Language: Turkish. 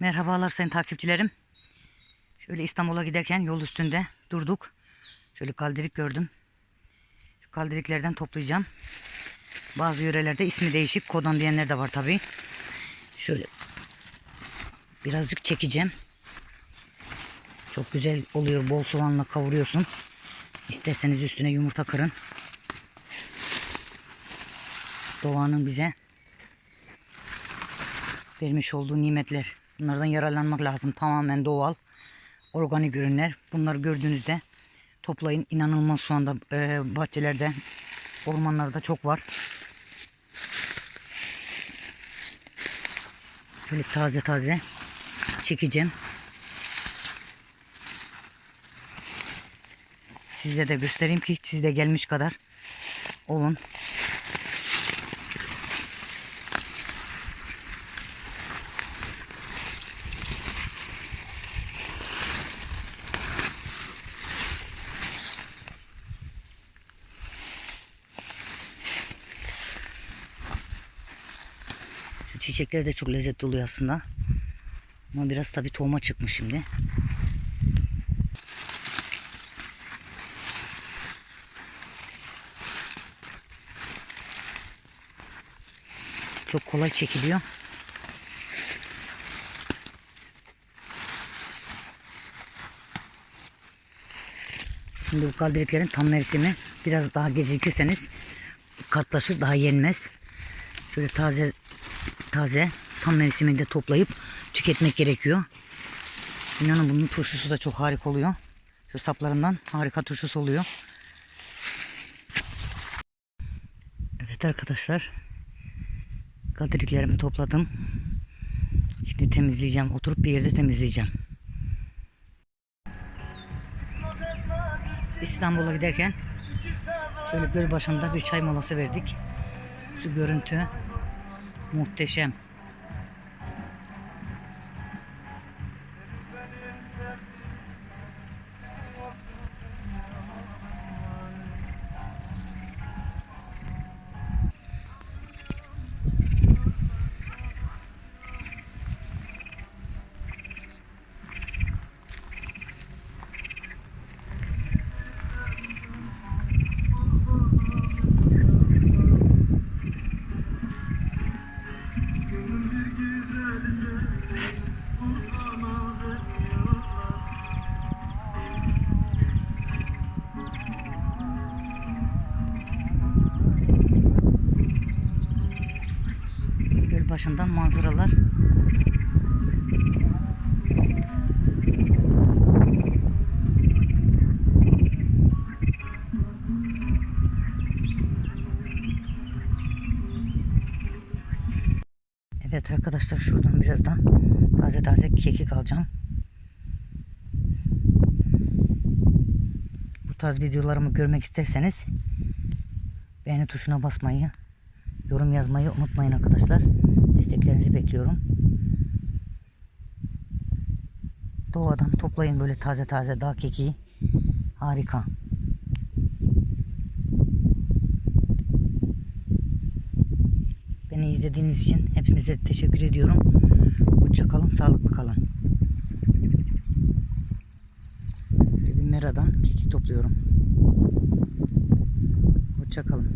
Merhabalar sayın takipçilerim. Şöyle İstanbul'a giderken yol üstünde durduk. Şöyle kaldirik gördüm. Şu kaldiriklerden toplayacağım. Bazı yörelerde ismi değişik. Kodan diyenler de var tabi. Şöyle birazcık çekeceğim. Çok güzel oluyor. Bol soğanla kavuruyorsun. İsterseniz üstüne yumurta kırın. Doğanın bize vermiş olduğu nimetler. Bunlardan yararlanmak lazım. Tamamen doğal, organik ürünler. Bunları gördüğünüzde toplayın. İnanılmaz şu anda e, bahçelerde, ormanlarda çok var. Böyle taze taze çekeceğim. Size de göstereyim ki siz de gelmiş kadar olun. Şu çiçekler de çok lezzetli oluyor aslında. Ama biraz tabii tohuma çıkmış şimdi. Çok kolay çekiliyor. Şimdi bu kaldiriklerin tam mevsimi biraz daha gecikirseniz kartlaşır daha yenmez. Şöyle taze taze tam mevsiminde toplayıp tüketmek gerekiyor. İnanın bunun turşusu da çok harika oluyor. Şu saplarından harika turşusu oluyor. Evet arkadaşlar. Kadiriklerimi topladım. Şimdi temizleyeceğim. Oturup bir yerde temizleyeceğim. İstanbul'a giderken şöyle göl başında bir çay molası verdik. Şu görüntü muhteşem. Başından manzaralar. Evet arkadaşlar şuradan birazdan taze taze kekik alacağım. Bu tarz videolarımı görmek isterseniz beğeni tuşuna basmayı, yorum yazmayı unutmayın arkadaşlar. Desteklerinizi bekliyorum. Doğadan toplayın böyle taze taze dağ kekiği. Harika. Beni izlediğiniz için hepinize teşekkür ediyorum. Hoşça kalın, sağlıklı kalın. Şöyle bir meradan kekik topluyorum. Hoşça kalın.